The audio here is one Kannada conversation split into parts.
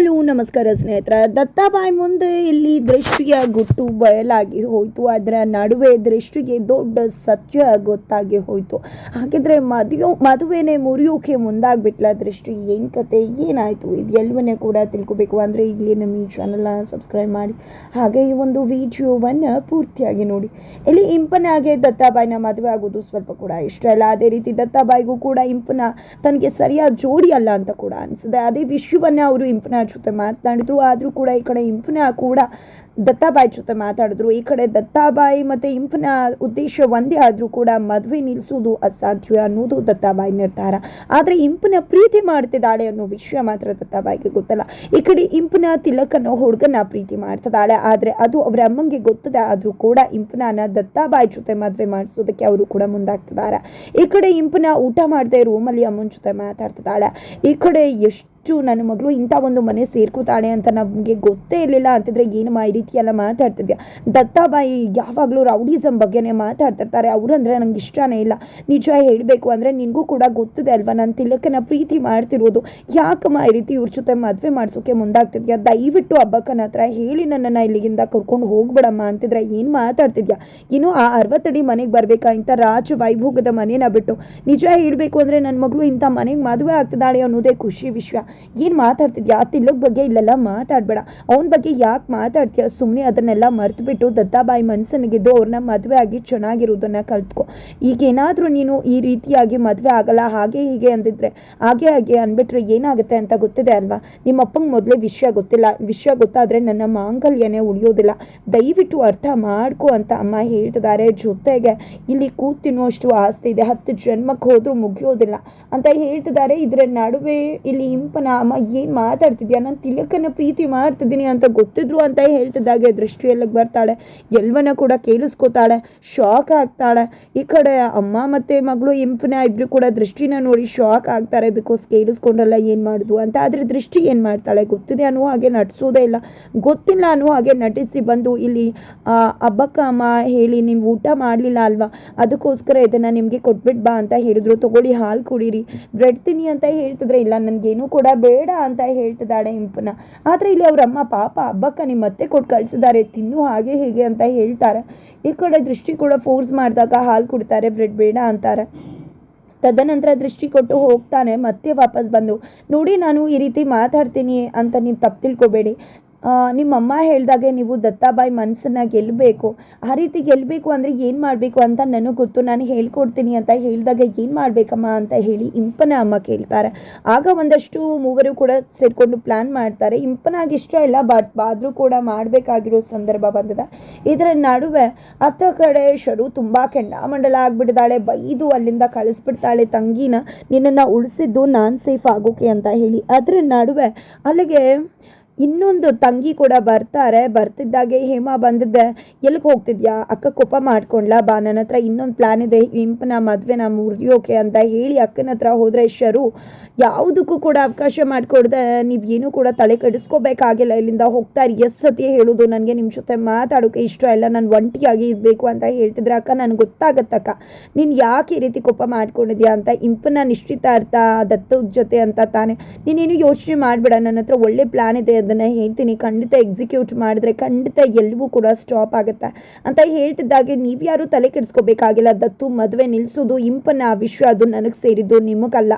ಹಲೋ, ನಮಸ್ಕಾರ ಸ್ನೇಹಿತರ. ದತ್ತಾಬಾಯಿ ಮುಂದೆ ಇಲ್ಲಿ ದೃಷ್ಟಿಯ ಗುಟ್ಟು ಬಯಲಾಗಿ ಹೋಯಿತು. ಅದರ ನಡುವೆ ದೃಷ್ಟಿಗೆ ದೊಡ್ಡ ಸತ್ಯ ಗೊತ್ತಾಗಿ ಹೋಯಿತು. ಹಾಗಿದ್ರೆ ಮದುವೆ, ಮದುವೆನೆ ಮುರಿಯೋಕೆ ಮುಂದಾಗ್ಬಿಟ್ಲ ದೃಷ್ಟಿ. ಏನು ಕತೆ, ಏನಾಯಿತು? ಇದು ಎಲ್ಲವನ್ನೇ ಕೂಡ ತಿಳ್ಕೊಬೇಕು. ಅಂದರೆ ಇಲ್ಲಿ ನಮ್ಮ ಈ ಚಾನಲ್ನ ಸಬ್ಸ್ಕ್ರೈಬ್ ಮಾಡಿ, ಹಾಗೆ ಈ ಒಂದು ವಿಡಿಯೋವನ್ನು ಪೂರ್ತಿಯಾಗಿ ನೋಡಿ. ಇಲ್ಲಿ ಇಂಪನಾಗೆ ದತ್ತಾಬಾಯಿನ ಮದುವೆ ಆಗೋದು ಸ್ವಲ್ಪ ಕೂಡ ಇಷ್ಟ ಇಲ್ಲ. ಅದೇ ರೀತಿ ದತ್ತಾಬಾಯಿಗೂ ಕೂಡ ಇಂಪನ ತನಗೆ ಸರಿಯಾದ ಜೋಡಿ ಅಲ್ಲ ಅಂತ ಕೂಡ ಅನಿಸಿದೆ ಅದೇ ವಿಷಯವನ್ನ ಅವರು ಇಂಪನ ಜೊತೆ ಮಾತನಾಡಿದ್ರು. ಆದರೂ ಕೂಡ ಈ ಕಡೆ ಇಂಪನ ಕೂಡ ದತ್ತಾಬಾಯಿ ಜೊತೆ ಮಾತಾಡಿದ್ರು. ಈ ಕಡೆ ದತ್ತಾಬಾಯಿ ಮತ್ತು ಇಂಪುನ ಉದ್ದೇಶ ಒಂದೇ ಆದರೂ ಕೂಡ ಮದುವೆ ನಿಲ್ಲಿಸೋದು ಅಸಾಧ್ಯ ಅನ್ನೋದು ದತ್ತಾಬಾಯಿ ನಿರ್ಧಾರ. ಆದರೆ ಇಂಪನ ಪ್ರೀತಿ ಮಾಡ್ತಿದ್ದಾಳೆ ಅನ್ನೋ ವಿಷಯ ಮಾತ್ರ ದತ್ತಾಬಾಯಿಗೆ ಗೊತ್ತಲ್ಲ. ಈ ಕಡೆ ಇಂಪನ ತಿಲಕನ ಹುಡುಗನ ಪ್ರೀತಿ ಮಾಡ್ತಿದ್ದಾಳೆ. ಆದರೆ ಅದು ಅವರ ಅಮ್ಮಂಗೆ ಗೊತ್ತದೆ ಆದರೂ ಕೂಡ ಇಂಪನ ದತ್ತಾಬಾಯಿ ಜೊತೆ ಮದುವೆ ಮಾಡಿಸೋದಕ್ಕೆ ಅವರು ಕೂಡ ಮುಂದಾಗ್ತಿದ್ದಾರೆ. ಈ ಕಡೆ ಇಂಪನ ಊಟ ಮಾಡದೆ ರೂಮಲ್ಲಿ ಅಮ್ಮನ ಜೊತೆ ಮಾತಾಡ್ತಿದ್ದಾಳೆ. ಈ ಕಡೆ ಎಷ್ಟು ನನ್ನ ಮಗಳು ಇಂಥ ಒಂದು ಮನೆ ಸೇರ್ಕೋತಾಳೆ ಅಂತ ನಮಗೆ ಗೊತ್ತೇ ಇರಲಿಲ್ಲ ಅಂತಿದ್ರೆ ಏನಮ್ಮ ಈ ರೀತಿ ಎಲ್ಲ ಮಾತಾಡ್ತಿದ್ಯಾ? ದತ್ತಾಬಾಯಿ ಯಾವಾಗಲೂ ರೌಡಿಸಮ್ ಬಗ್ಗೆನೇ ಮಾತಾಡ್ತಿರ್ತಾರೆ. ಅವರಂದರೆ ನನಗೆ ಇಷ್ಟನೇ ಇಲ್ಲ. ನಿಜ ಹೇಳಬೇಕು ಅಂದರೆ ನಿನಗೂ ಕೂಡ ಗೊತ್ತಿದೆ ಅಲ್ವಾ? ನಾನು ತಿಲಕನ ಪ್ರೀತಿ ಮಾಡ್ತಿರೋದು. ಯಾಕಮ್ಮ ಈ ರೀತಿ ಇವ್ರ ಜೊತೆ ಮದುವೆ ಮಾಡಿಸೋಕೆ ಮುಂದಾಗ್ತಿದ್ಯಾ? ದಯವಿಟ್ಟು ಹಬ್ಬಕ್ಕನ ಹತ್ರ ಹೇಳಿ ನನ್ನನ್ನು ಇಲ್ಲಿಗಿಂದ ಕರ್ಕೊಂಡು ಹೋಗ್ಬೇಡಮ್ಮ ಅಂತಿದ್ರೆ ಏನು ಮಾತಾಡ್ತಿದ್ಯಾ? ಇನ್ನು ಆ ಅರವತ್ತಡಿ ಮನೆಗೆ ಬರಬೇಕಾ? ಇಂಥ ರಾಜ ವೈಭೋಗದ ಮನೇನ ಬಿಟ್ಟು. ನಿಜ ಹೇಳಬೇಕು ಅಂದರೆ ನನ್ನ ಮಗಳು ಇಂಥ ಮನೆಗೆ ಮದುವೆ ಆಗ್ತಿದ್ದಾಳೆ ಅನ್ನೋದೇ ಖುಷಿ ವಿಷಯ ಏನು ಮಾತಾಡ್ತಿದ್ಯಾ? ತಿಲಕ್ ಬಗ್ಗೆ ಇಲ್ಲೆಲ್ಲ, ಮಾತಾಡಬೇಡ. ಅವನ ಬಗ್ಗೆ ಯಾಕೆ ಮಾತಾಡ್ತೀಯ? ಸುಮ್ಮನೆ ಅದನ್ನೆಲ್ಲ ಮರೆತುಬಿಟ್ಟು ದತ್ತಾಬಾಯಿ ಮನಸ್ಸನ್ನಿಗಿದ್ದು ಅವ್ರನ್ನ ಮದುವೆ ಆಗಿ ಚೆನ್ನಾಗಿರೋದನ್ನ ಕಲ್ತ್ಕೊ. ಈಗೇನಾದರೂ ನೀನು ಈ ರೀತಿಯಾಗಿ ಮದುವೆ ಆಗಲ್ಲ, ಹಾಗೆ ಹೀಗೆ ಅಂದಿದ್ರೆ, ಹಾಗೆ ಹಾಗೆ ಅಂದ್ಬಿಟ್ರೆ ಏನಾಗುತ್ತೆ ಅಂತ ಗೊತ್ತಿದೆ ಅಲ್ವಾ? ನಿಮ್ಮ ಅಪ್ಪಂಗೆ ಮೊದಲೇ ವಿಷಯ ಗೊತ್ತಿಲ್ಲ. ವಿಷಯ ಗೊತ್ತಾದರೆ ನನ್ನ ಮಾಂಗಲ್ಯನೇ ಉಳಿಯೋದಿಲ್ಲ. ದಯವಿಟ್ಟು ಅರ್ಥ ಮಾಡ್ಕೊ ಅಂತ ಅಮ್ಮ ಹೇಳ್ತಿದ್ದಾರೆ ಜೊತೆಗೆ. ಇಲ್ಲಿ ಕೂತಿನೋಷ್ಟು ಆಸ್ತಿ ಇದೆ. ಹತ್ತು ಜನ್ಮಕ್ಕೆ ಹೋದರೂ ಮುಗಿಯೋದಿಲ್ಲ ಅಂತ ಹೇಳ್ತಿದ್ದಾರೆ ಇದರ ನಡುವೆ ಇಲ್ಲಿ ಇಂಪನ ಅಮ್ಮ ಏನು ಮಾತಾಡ್ತಿದ್ಯಾ? ನಾನು ತಿಲಕನ ಪ್ರೀತಿ ಮಾಡ್ತಿದ್ದೀನಿ ಅಂತ ಗೊತ್ತಿದ್ರು ಅಂತ ಹೇಳ್ತಿದ್ದಾಗೆ, ದೃಷ್ಟಿಯಲ್ಲಿಗೆ ಬರ್ತಾಳೆ. ಎಲ್ವನ ಕೂಡ ಕೇಳಿಸ್ಕೊತಾಳೆ ಶಾಕ್ ಆಗ್ತಾಳೆ. ಈ ಕಡೆ ಅಮ್ಮ ಮತ್ತು ಮಗಳು ಇಂಪನ ಇಬ್ಬರು ಕೂಡ ದೃಷ್ಟಿನ ನೋಡಿ ಶಾಕ್ ಆಗ್ತಾರೆ ಬಿಕಾಸ್ ಕೇಳಿಸ್ಕೊಂಡ್ರಲ್ಲ ಏನು ಮಾಡೋದು ಅಂತ. ಆದರೆ ದೃಷ್ಟಿ ಏನು ಮಾಡ್ತಾಳೆ ಗೊತ್ತಿದೆ ಅನ್ನೋ ಹಾಗೆ ನಟಿಸೋದೇ ಇಲ್ಲ. ಗೊತ್ತಿಲ್ಲ ಅನ್ನೋ ಹಾಗೆ ನಟಿಸಿ ಬಂದು ಇಲ್ಲಿ ಹಬ್ಬಕ್ಕ ಅಮ್ಮ ಹೇಳಿ, ನೀವು ಊಟ ಮಾಡಲಿಲ್ಲ ಅಲ್ವಾ? ಅದಕ್ಕೋಸ್ಕರ ಇದನ್ನು ನಿಮಗೆ ಕೊಟ್ಬಿಟ್ಟು ಬಾ ಅಂತ ಹೇಳಿದ್ರು. ತಗೊಳ್ಳಿ, ಹಾಲು ಕುಡೀರಿ. ಬ್ರೆಡ್ ತಿನ್ನಿ ಅಂತ ಹೇಳ್ತಿದ್ರೆ ಇಲ್ಲ, ನನಗೇನು ಕೂಡ ಬೇಡ ಅಂತ ಹೇಳ್ತಿದ್ದಾಳೆ ಇಂಪನ. ಆದರೆ ಇಲ್ಲಿ ಅವರಮ್ಮ ಪಾಪ ಹಬ್ಬಕ್ಕ ನಿಮ್ಮ ಮತ್ತೆ ಕೊಟ್ಟು ಕಳಿಸಿದ್ದಾರೆ, ತಿನ್ನು ಹಾಗೆ ಹೀಗೆ ಅಂತ ಹೇಳ್ತಾರೆ. ಈ ಕಡೆ ದೃಷ್ಟಿ ಕೂಡ ಫೋರ್ಸ್ ಮಾಡಿದಾಗ ಹಾಲು ಕುಡ್ತಾರೆ ಬ್ರೆಡ್ ಬೇಡ ಅಂತಾರೆ. ತದನಂತರ ದೃಷ್ಟಿ ಕೊಟ್ಟು ಹೋಗ್ತಾನೆ, ಮತ್ತೆ ವಾಪಸ್ ಬಂದು, ನೋಡಿ ನಾನು ಈ ರೀತಿ ಮಾತಾಡ್ತೀನಿ ಅಂತ ನೀವು ತಪ್ಪು ತಿಳ್ಕೊಬೇಡಿ. ನಿಮ್ಮಮ್ಮ ಹೇಳಿದಾಗೆ ನೀವು ದತ್ತಾಬಾಯಿ ಮನಸ್ಸನ್ನ ಗೆಲ್ಲಬೇಕು ಆ ರೀತಿ ಗೆಲ್ಲಬೇಕು ಅಂದರೆ ಏನು ಮಾಡಬೇಕು ಅಂತ ನನಗೆ ಗೊತ್ತು. ನಾನು ಹೇಳ್ಕೊಡ್ತೀನಿ ಅಂತ ಹೇಳಿದಾಗ ಏನು ಮಾಡಬೇಕಮ್ಮ ಅಂತ ಹೇಳಿ ಇಂಪನ ಅಮ್ಮ ಕೇಳ್ತಾರೆ. ಆಗ ಒಂದಷ್ಟು ಮೂವರು ಕೂಡ ಸೇರಿಕೊಂಡು ಪ್ಲ್ಯಾನ್ ಮಾಡ್ತಾರೆ. ಇಂಪನಾಗಿ ಇಷ್ಟ ಇಲ್ಲ, ಬಟ್ ಆದರೂ ಕೂಡ ಮಾಡಬೇಕಾಗಿರೋ ಸಂದರ್ಭ ಬಂದಿದೆ. ಇದರ ನಡುವೆ ಅತ್ತ ಕಡೆ ಶರು ತುಂಬ ಕೆಂಡಾಮಂಡಲ ಆಗಿಬಿಡ್ತಾಳೆ ಬೈದು ಅಲ್ಲಿಂದ ಕಳಿಸ್ಬಿಡ್ತಾಳೆ ತಂಗಿನ. ನಿನ್ನನ್ನು ಉಳಿಸಿದ್ದು ನಾನು ಸೇಫ್ ಆಗೋಕೆ ಅಂತ ಹೇಳಿ. ಅದರ ನಡುವೆ ಅಲ್ಲಿಗೆ ಇನ್ನೊಂದು ತಂಗಿ ಕೂಡ ಬರ್ತಾರೆ. ಬರ್ತಿದ್ದಾಗೆ ಹೇಮಾ ಬಂದಿದ್ದೆ. ಎಲ್ಲಿಗೆ ಹೋಗ್ತಿದ್ಯಾ? ಅಕ್ಕ ಕೋಪ ಮಾಡ್ಕೊಂಡ್ಲಾ? ಬಾ ನನ್ನ ಹತ್ರ ಇನ್ನೊಂದು ಪ್ಲ್ಯಾನ್ ಇದೆ. ಇಂಪನ ಮದುವೆನ ಮುರಿಯೋಕೆ ಅಂತ ಹೇಳಿ ಅಕ್ಕನ ಹತ್ರ ಹೋದರೆ ಶರು ಯಾವುದಕ್ಕೂ ಕೂಡ ಅವಕಾಶ ಮಾಡಿಕೊಡ್ದೆ. ಏನೂ ಕೂಡ ತಲೆ ಕೆಡಿಸ್ಕೋಬೇಕಾಗಿಲ್ಲ. ಇಲ್ಲಿಂದ ಹೋಗ್ತಾರೆ ಎಸ್ ಸತಿ ಹೇಳೋದು. ನನಗೆ ನಿಮ್ಮ ಜೊತೆ ಮಾತಾಡೋಕೆ ಇಷ್ಟ ಇಲ್ಲ. ನಾನು ಒಂಟಿಯಾಗಿ ಇರಬೇಕು ಅಂತ ಹೇಳ್ತಿದ್ರೆ ಅಕ್ಕ, ನನಗೆ ಗೊತ್ತಾಗತ್ತಕ್ಕ ನೀನು ಯಾಕೆ ಈ ರೀತಿ ಕೋಪ ಮಾಡ್ಕೊಂಡಿದ್ಯಾ ಅಂತ ಇಂಪನ ನಿಶ್ಚಿತಾರ್ಥ ದತ್ತದ ಜೊತೆ ಅಂತ ತಾನೆ. ನೀನೇನು ಯೋಚನೆ ಮಾಡಬೇಡ. ನನ್ನ ಹತ್ರ ಒಳ್ಳೆ ಪ್ಲ್ಯಾನ್ ಇದೆ. ಅದನ್ನು ಹೇಳ್ತೀನಿ. ಖಂಡಿತ ಎಕ್ಸಿಕ್ಯೂಟ್ ಮಾಡಿದ್ರೆ ಖಂಡಿತ ಎಲ್ಲವೂ ಕೂಡ ಸ್ಟಾಪ್ ಆಗುತ್ತೆ. ಅಂತ ಹೇಳ್ತಿದ್ದಾಗೆ ನೀವು ಯಾರು ತಲೆ ಕೆಡಿಸ್ಕೋಬೇಕಾಗಿಲ್ಲ. ದತ್ತು, ಮದುವೆ ನಿಲ್ಲಿಸೋದು ಆ ವಿಷಯ ಅದು ನನಗೆ ಸೇರಿದ್ದು ನಿಮಗಲ್ಲ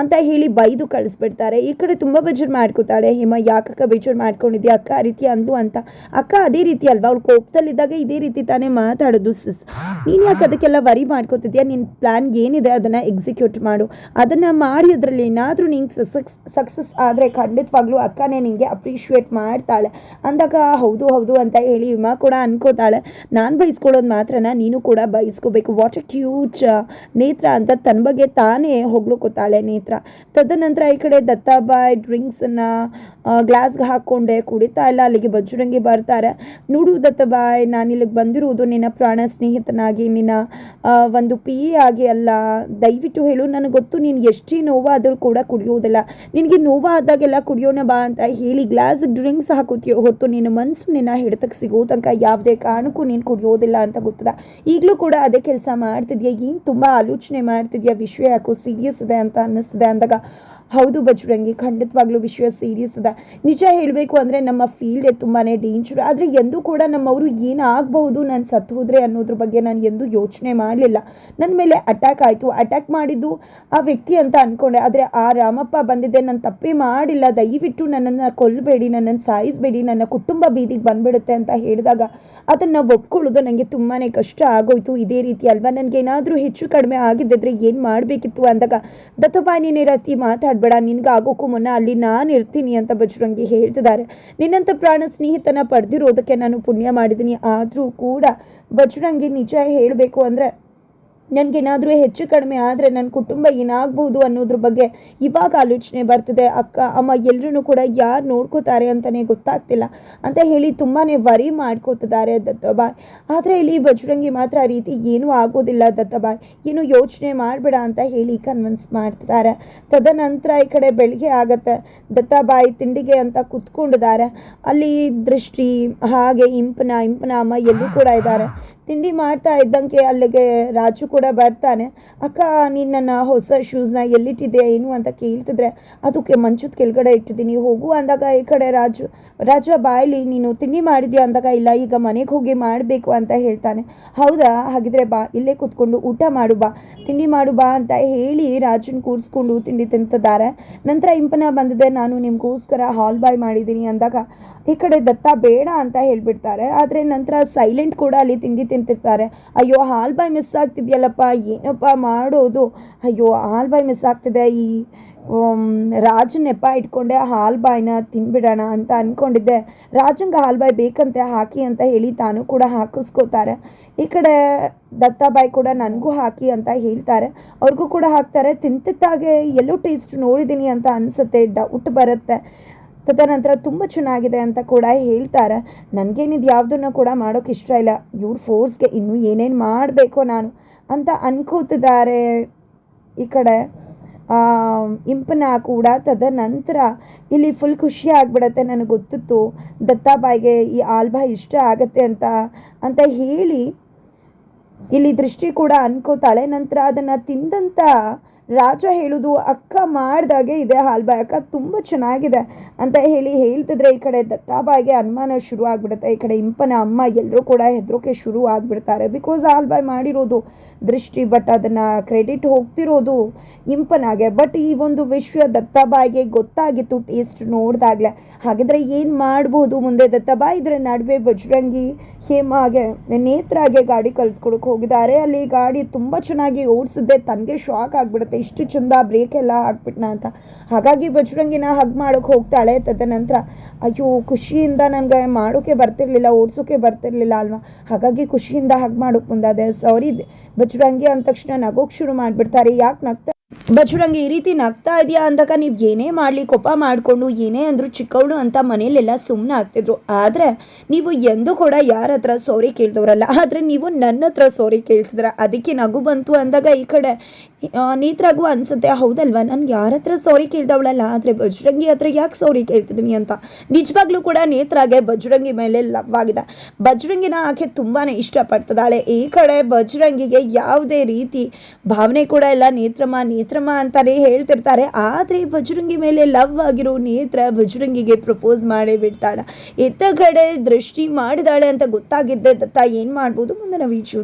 ಅಂತ ಹೇಳಿ ಬೈದು ಕಳಿಸ್ಬಿಡ್ತಾರೆ. ಈ ಕಡೆ ತುಂಬ ಬೇಜಾರು ಮಾಡ್ಕೋತಾಳೆ. ಹೇಮ ಯಾಕಕ್ಕ ಬೇಜಾರು ಮಾಡ್ಕೊಂಡಿದ್ಯಾ? ಅಕ್ಕ ಆ ರೀತಿ ಅಂದ್ಲು ಅಂತ. ಅಕ್ಕ, ಅದೇ ರೀತಿ ಅಲ್ವಾ? ಅವಳು ಕೋಪದಲ್ಲಿದ್ದಾಗ ಇದೇ ರೀತಿ ತಾನೇ ಮಾತಾಡೋದು ಸಿಸ್. ನೀನು ಯಾಕೆ ಅದಕ್ಕೆಲ್ಲ ವರಿ ಮಾಡ್ಕೋತಿದ್ಯಾ? ನಿನ್ನ ಪ್ಲ್ಯಾನ್ ಏನಿದೆ ಅದನ್ನು ಎಕ್ಸಿಕ್ಯೂಟ್ ಮಾಡು. ಅದನ್ನು ಮಾಡಿ ಅದರಲ್ಲಿ ಏನಾದರೂ ನಿಂಗೆ ಸಕ್ಸಸ್ ಆದರೆ ಖಂಡಿತವಾಗ್ಲೂ ಅಕ್ಕನೇ ನಿನಗೆ ಅಪ್ರಿಷಿಯೇಟ್ ಮಾಡ್ತಾಳೆ. ಅಂದಾಗ, ಹೌದು ಹೌದು ಅಂತ ಹೇಳಿ ವಿಮಾ ಕೂಡ ಅನ್ಕೋತಾಳೆ. ನಾನು ಬೈಸ್ಕೊಳ್ಳೋದು ಮಾತ್ರನ, ನೀನು ಕೂಡ ಬೈಸ್ಕೋಬೇಕು. ವಾಟ್ ಎ ಕ್ಯೂಟ್ ನೇತ್ರ ಅಂತ ತನ್ನ ಬಗ್ಗೆ ತಾನೇ ಹೊಗ್ಳುಕೋತಾಳೆ ನೇತ್ರ. ತದನಂತರ ಈ ಕಡೆ ದತ್ತಾಬಾಯ್ ಡ್ರಿಂಕ್ಸನ್ನು ಗ್ಲಾಸ್ಗೆ ಹಾಕ್ಕೊಂಡೆ, ಕುಡಿತಾ ಇಲ್ಲ, ಅಲ್ಲಿಗೆ ಬಜ್ಜುರಂಗಿ ಬರ್ತಾರೆ. ನೋಡು ದತ್ತಾಬಾಯ್ ನಾನು ಇಲ್ಲಿಗೆ ಬಂದಿರುವುದು ನಿನ್ನ ಪ್ರಾಣ ಸ್ನೇಹಿತನಾಗಿ, ನಿನ್ನ ಒಂದು ಪಿ ಆಗಿ ಅಲ್ಲ. ದಯವಿಟ್ಟು ಹೇಳು, ನನಗೆ ಗೊತ್ತು ನೀನು ಎಷ್ಟೇ ನೋವಾದರೂ ಕೂಡ ಕುಡಿಯೋದಿಲ್ಲ. ನಿನಗೆ ನೋವಾದಾಗೆಲ್ಲ ಕುಡಿಯೋಣ ಬಾ ಅಂತ ಹೇಳಿ ಗ್ಲಾಸ್ ಡ್ರಿಂಕ್ಸ್ ಹಾಕೋತೀಯೋ ಹೊತ್ತು ನಿನ್ನ ಮನಸ್ಸು ನಿನ್ನ ಹಿಡಿತಕ್ಕೆ ಸಿಗೋ ತನಕ ಯಾವುದೇ ಕಾರಣಕ್ಕೂ ನೀನು ಕುಡಿಯೋದಿಲ್ಲ ಅಂತ ಗೊತ್ತದ. ಈಗಲೂ ಕೂಡ ಅದೇ ಕೆಲಸ ಮಾಡ್ತಿದ್ಯಾ? ಏನು ತುಂಬ ಆಲೋಚನೆ ಮಾಡ್ತಿದ್ಯಾ? ವಿಷಯ ಯಾಕೋ ಸೀರಿಯಸ್ ಇದೆ ಅಂತ ಅನ್ನಿಸ್ತಿದೆ ಅಂದಾಗ ಹೌದು ಬಜರಂಗಿ, ಖಂಡಿತವಾಗ್ಲೂ ವಿಷಯ ಸೀರಿಯಸ್ ಅದ. ನಿಜ ಹೇಳಬೇಕು ಅಂದರೆ ನಮ್ಮ ಫೀಲ್ಡೇ ತುಂಬಾ ಡೇಂಜರ್ ಆದರೆ ಎಂದೂ ಕೂಡ ನಮ್ಮವರು ಏನಾಗಬಹುದು ನಾನು ಸತ್ತು ಹೋದರೆ ಅನ್ನೋದ್ರ ಬಗ್ಗೆ ನಾನು ಎಂದೂ ಯೋಚನೆ ಮಾಡಲಿಲ್ಲ. ನನ್ನ ಮೇಲೆ ಅಟ್ಯಾಕ್ ಆಯಿತು. ಅಟ್ಯಾಕ್ ಮಾಡಿದ್ದು ಆ ವ್ಯಕ್ತಿ ಅಂತ ಅಂದ್ಕೊಂಡೆ ಆದರೆ ಆ ರಾಮಪ್ಪ ಬಂದಿದ್ದೆ, ನಾನು ತಪ್ಪೇ ಮಾಡಿಲ್ಲ. ದಯವಿಟ್ಟು ನನ್ನನ್ನು ಕೊಲ್ಲಬೇಡಿ ನನ್ನನ್ನು ಸಾಯಿಸಬೇಡಿ, ನನ್ನ ಕುಟುಂಬ ಬೀದಿಗೆ ಬಂದ್ಬಿಡುತ್ತೆ ಅಂತ ಹೇಳಿದಾಗ ಅದನ್ನು ಒಪ್ಕೊಳ್ಳೋದು ನನಗೆ ತುಂಬಾ ಕಷ್ಟ ಆಗೋಯ್ತು. ಇದೇ ರೀತಿ ಅಲ್ವಾ? ನನಗೆ ಏನಾದರೂ ಹೆಚ್ಚು ಕಡಿಮೆ ಆಗಿದ್ದಿದ್ರೆ ಏನು ಮಾಡಬೇಕಿತ್ತು ಅಂದಾಗ ದತ್ತಪ್ಪ ನೀನು ರತಿ ಮಾತಾಡಬೇಡ ನಿನ್ಗೆ ಆಗೋಕ್ಕೂ ಮುನ್ನ ಅಲ್ಲಿ ನಾನು ಇರ್ತೀನಿ ಅಂತ ಬಜರಂಗಿ ಹೇಳ್ತಿದ್ದಾರೆ. ನಿನ್ನಂಥ ಪ್ರಾಣ ಸ್ನೇಹಿತನ ಪಡೆದಿರೋದಕ್ಕೆ ನಾನು ಪುಣ್ಯ ಮಾಡಿದ್ದೀನಿ. ಆದರೂ ಕೂಡ ಬಜರಂಗಿ ನಿಜ ಹೇಳಬೇಕು ಅಂದರೆ ನನಗೇನಾದರೂ ಹೆಚ್ಚು ಕಡಿಮೆ ಆದರೆ ನನ್ನ ಕುಟುಂಬ ಏನಾಗ್ಬೋದು ಅನ್ನೋದ್ರ ಬಗ್ಗೆ ಇವಾಗ ಆಲೋಚನೆ ಬರ್ತಿದೆ. ಅಕ್ಕ, ಅಮ್ಮ ಎಲ್ಲರೂ ಕೂಡ ಯಾರು ನೋಡ್ಕೋತಾರೆ ಅಂತಲೇ ಗೊತ್ತಾಗ್ತಿಲ್ಲ. ಅಂತ ಹೇಳಿ ತುಂಬಾ ವರಿ ಮಾಡ್ಕೋತಿದ್ದಾರೆ ದತ್ತಬಾಯ್. ಆದರೆ ಇಲ್ಲಿ ಬಜರಂಗಿ ಮಾತ್ರ ಆ ರೀತಿ ಏನೂ ಆಗೋದಿಲ್ಲ ದತ್ತಬಾಯ್. ಏನು ಯೋಚನೆ ಮಾಡಬೇಡ ಅಂತ ಹೇಳಿ ಕನ್ವಿನ್ಸ್ ಮಾಡ್ತಿದ್ದಾರೆ. ತದನಂತರ ಈ ಕಡೆ ಬೆಳಿಗ್ಗೆ ಆಗತ್ತೆ. ದತ್ತಾಬಾಯಿ ತಿಂಡಿಗೆ ಅಂತ ಕುತ್ಕೊಂಡಿದ್ದಾರೆ. ಅಲ್ಲಿ ದೃಷ್ಟಿ, ಹಾಗೆ ಇಂಪನ ಇಂಪನ ಅಮ್ಮ ಎಲ್ಲೂ ಕೂಡ ಇದ್ದಾರೆ. ತಿಂಡಿ ಮಾಡ್ತಾ ಇದ್ದಂಗೆ ಅಲ್ಲಿಗೆ ರಾಜು ಕೂಡ ಬರ್ತಾನೆ. ಅಕ್ಕ, ನೀನು ನನ್ನ ಹೊಸ ಶೂಸ್ನ ಎಲ್ಲಿಟ್ಟಿದ್ದೆ ಏನು ಅಂತ ಕೇಳ್ತಿದ್ರೆ ಅದಕ್ಕೆ ಮಂಚದ ಕೆಳಗಡೆ ಇಟ್ಟಿದ್ದೀನಿ. ಹೋಗು ಅಂದಾಗ ಈ ಕಡೆ ರಾಜು. ರಾಜು ಬಾಯಲ್ಲಿ ನೀನು ತಿಂಡಿ ಮಾಡಿದ್ಯಾ? ಅಂದಾಗ, ಇಲ್ಲ, ಈಗ ಮನೆಗೆ ಹೋಗಿ ಮಾಡಬೇಕು ಅಂತ ಹೇಳ್ತಾನೆ. ಹೌದಾ? ಹಾಗಿದ್ರೆ ಬಾ, ಇಲ್ಲೇ ಕೂತ್ಕೊಂಡು ಊಟ ಮಾಡು ಬಾ. ತಿಂಡಿ ಮಾಡು ಬಾ ಅಂತ ಹೇಳಿ ರಾಜನ್ ಕೂರಿಸ್ಕೊಂಡು ತಿಂಡಿ ತಿಂತಿದ್ದಾರೆ. ನಂತರ ಇಂಪನ ಬಂದಿದೆ. ನಾನು ನಿಮಗೋಸ್ಕರ ಹಾಲ್ ಬಾಯ್ ಮಾಡಿದ್ದೀನಿ ಅಂದಾಗ ಈ ಕಡೆ ದತ್ತ ಬೇಡ ಅಂತ ಹೇಳಿಬಿಡ್ತಾರೆ. ಆದರೆ ನಂತರ ಸೈಲೆಂಟ್ ಕೂಡ ಅಲ್ಲಿ ತಿಂಡಿ ತಿಂತಿರ್ತಾರೆ. ಅಯ್ಯೋ, ಹಾಲ್ ಬಾಯ್ ಮಿಸ್ ಆಗ್ತಿದೆಯಲ್ಲಪ್ಪ, ಏನಪ್ಪ ಮಾಡೋದು? ಅಯ್ಯೋ, ಹಾಲ್ ಬಾಯ್ ಮಿಸ್ ಆಗ್ತಿದೆ. ಈ ರಾಜ ನೆಪ ಇಟ್ಕೊಂಡೆ ಹಾಲ್ ಬಾಯ್ನ ತಿನ್ಬಿಡೋಣ ಅಂತ ಅಂದ್ಕೊಂಡಿದ್ದೆ ರಾಜಂಗೆ ಹಾಲ್ ಬಾಯ್ ಬೇಕಂತೆ, ಹಾಕಿ ಅಂತ ಹೇಳಿ ತಾನು ಕೂಡ ಹಾಕಿಸ್ಕೋತಾರೆ. ಈ ಕಡೆ ದತ್ತಾಬಾಯಿ ಕೂಡ ನನಗೂ ಹಾಕಿ ಅಂತ ಹೇಳ್ತಾರೆ. ಅವ್ರಿಗೂ ಕೂಡ ಹಾಕ್ತಾರೆ. ತಿಂತಿದ್ದಾಗೆ ಎಲ್ಲೋ ಟೇಸ್ಟ್ ನೋಡಿದ್ದೀನಿ ಅಂತ ಅನಿಸುತ್ತೆ. ಡೌಟ್ ಬರುತ್ತೆ. ತದನಂತರ ತುಂಬ ಚೆನ್ನಾಗಿದೆ ಅಂತ ಕೂಡ ಹೇಳ್ತಾರೆ. ನನಗೇನಿದು ಯಾವುದನ್ನು ಕೂಡ ಮಾಡೋಕ್ಕೆ ಇಷ್ಟ ಇಲ್ಲ. ಇವ್ರ ಫೋರ್ಸ್ಗೆ ಇನ್ನೂ ಏನೇನು ಮಾಡಬೇಕೋ ನಾನು ಅಂತ ಅನ್ಕೋತಿದ್ದಾರೆ ಈ ಕಡೆ. ಇಂಪನ ಕೂಡ ತದನಂತರ ಇಲ್ಲಿ ಫುಲ್ ಖುಷಿ ಆಗಿಬಿಡತ್ತೆ ನನಗೆ ಗೊತ್ತಿತ್ತು. ದತ್ತಾಬಾಯಿಗೆ ಈ ಆಲ್ಬಾ ಇಷ್ಟ ಆಗತ್ತೆ ಅಂತ ಅಂತ ಹೇಳಿ ಇಲ್ಲಿ ದೃಷ್ಟಿ ಕೂಡ ಅನ್ಕೋತಾಳೆ. ನಂತರ ಅದನ್ನು ತಿಂದಂಥ ರಾಜ ಹೇಳೋದು, ಅಕ್ಕ ಮಾಡ್ದಾಗೆ ಇದೆ ಹಾಲ್ಬಾಯ್ ಅಕ್ಕ ತುಂಬ ಚೆನ್ನಾಗಿದೆ ಅಂತ ಹೇಳಿ ಹೇಳ್ತಿದ್ರೆ ಈ ಕಡೆ ದತ್ತಾಬಾಯಿಗೆ ಅನುಮಾನ ಶುರು ಆಗಿಬಿಡುತ್ತೆ ಈ ಕಡೆ ಇಂಪನ ಅಮ್ಮ ಎಲ್ಲರೂ ಕೂಡ ಹೆದರೋಕೆ ಶುರು ಆಗಿಬಿಡ್ತಾರೆ ಬಿಕಾಸ್ ಹಾಲ್ಬಾಯ್ ಮಾಡಿರೋದು ದೃಷ್ಟಿ ಬಟ್ ಅದನ್ನು ಕ್ರೆಡಿಟ್ ಹೋಗ್ತಿರೋದು ಇಂಪನಾಗೆ. ಬಟ್ ಈ ಒಂದು ವಿಷಯ ದತ್ತಾಬಾಯಿಗೆ ಗೊತ್ತಾಗಿತ್ತು ಟೇಸ್ಟ್ ನೋಡಿದಾಗಲೇ. ಹಾಗಿದ್ರೆ ಏನು ಮಾಡ್ಬೋದು ಮುಂದೆ ದತ್ತಾಬಾಯಿ ಇದ್ರೆ ನಡುವೆ ಬಜರಂಗಿ ಹೇಮಾಗೆ ನೇತ್ರಾಗೆ ಗಾಡಿ ಕಲ್ಸ್ಕೊಡಕ್ಕೆ ಹೋಗಿದ್ದಾರೆ. ಅಲ್ಲಿ ಗಾಡಿ ತುಂಬ ಚೆನ್ನಾಗಿ ಓಡಿಸಿದ್ದೆ ತನಗೆ ಶಾಕ್ ಆಗಿಬಿಡುತ್ತೆ. ಇಷ್ಟು ಚಂದ ಬ್ರೇಕ್ ಎಲ್ಲ ಹಾಕ್ಬಿಟ್ನ ಅಂತ. ಹಾಗಾಗಿ ಬಜರಂಗಿನ ಹಗ್ ಮಾಡೋಕೆ ಹೋಗ್ತಾಳೆ. ತದನಂತರ, ಅಯ್ಯೋ, ಖುಷಿಯಿಂದ ನನಗೆ ಮಾಡೋಕ್ಕೆ ಬರ್ತಿರ್ಲಿಲ್ಲ, ಓಡಿಸೋಕೆ ಬರ್ತಿರ್ಲಿಲ್ಲ ಅಲ್ವಾ? ಹಾಗಾಗಿ ಖುಷಿಯಿಂದ ಹಗ್ ಮಾಡೋಕೆ ಮುಂದಾದೆ. ಸಾರಿ, ಬಜರಂಗಿ ಅಂದ ತಕ್ಷಣ ನಗೋಕ್ಕೆ ಶುರು ಮಾಡಿಬಿಡ್ತಾರೆ. ಯಾಕೆ ನಗ್ತಾ ಬಜರಂಗಿ ಈ ರೀತಿ ನಗ್ತಾ ಇದೆಯಾ ಅಂದಾಗ ನೀವು ಏನೇ ಮಾಡಲಿ ಕೊಪ್ಪ ಮಾಡಿಕೊಂಡು ಏನೇ ಅಂದರೂ ಚಿಕ್ಕವಳು ಅಂತ ಮನೇಲೆಲ್ಲ ಸುಮ್ಮನೆ ಆಗ್ತಿದ್ರು. ಆದರೆ ನೀವು ಎಂದೂ ಕೂಡ ಯಾರ ಹತ್ರ ಸಾರಿ ಕೇಳ್ದವ್ರಲ್ಲ. ಆದರೆ ನೀವು ನನ್ನ ಹತ್ರ ಸಾರಿ ಕೇಳ್ತಿದ್ರ ಅದಕ್ಕೆ ನಗು ಬಂತು ಅಂದಾಗ ಈ ಕಡೆ ನೇತ್ರಾಗೂ ಅನ್ಸುತ್ತೆ, ಹೌದಲ್ವಾ? ನಾನು ಯಾರ ಹತ್ರ ಸಾರಿ ಕೇಳ್ದವಳಲ್ಲ, ಆದರೆ ಬಜರಂಗಿ ಹತ್ರ ಯಾಕೆ ಸಾರಿ ಕೇಳ್ತಿದ್ದೀನಿ ಅಂತ? ನಿಜವಾಗ್ಲೂ ಕೂಡ ನೇತ್ರಾಗೆ ಬಜರಂಗಿ ಮೇಲೆ ಲವ್ ಆಗಿದೆ. ಬಜರಂಗಿನ ಆಕೆ ತುಂಬಾ ಇಷ್ಟಪಡ್ತಿದ್ದಾಳೆ. ಈ ಕಡೆ ಬಜರಂಗಿಗೆ ಯಾವುದೇ ರೀತಿ ಭಾವನೆ ಕೂಡ ಇಲ್ಲ. ನೇತ್ರಮ್ಮ ನೇತ್ರಮ್ಮ ಅಂತಲೇ ಹೇಳ್ತಿರ್ತಾರೆ. ಆದರೆ ಬಜರಂಗಿ ಮೇಲೆ ಲವ್ ಆಗಿರೋ ನೇತ್ರ ಬಜರಂಗಿಗೆ ಪ್ರಪೋಸ್ ಮಾಡೇ ಬಿಡ್ತಾಳೆ. ಎತ್ತ ಕಡೆ ದೃಷ್ಟಿ ಮಾಡಿದಾಳೆ ಅಂತ ಗೊತ್ತಾಗಿದ್ದೆ ದತ್ತ. ಏನು ಮಾಡ್ಬೋದು ಮುಂದಿನ ವಿಡಿಯೋ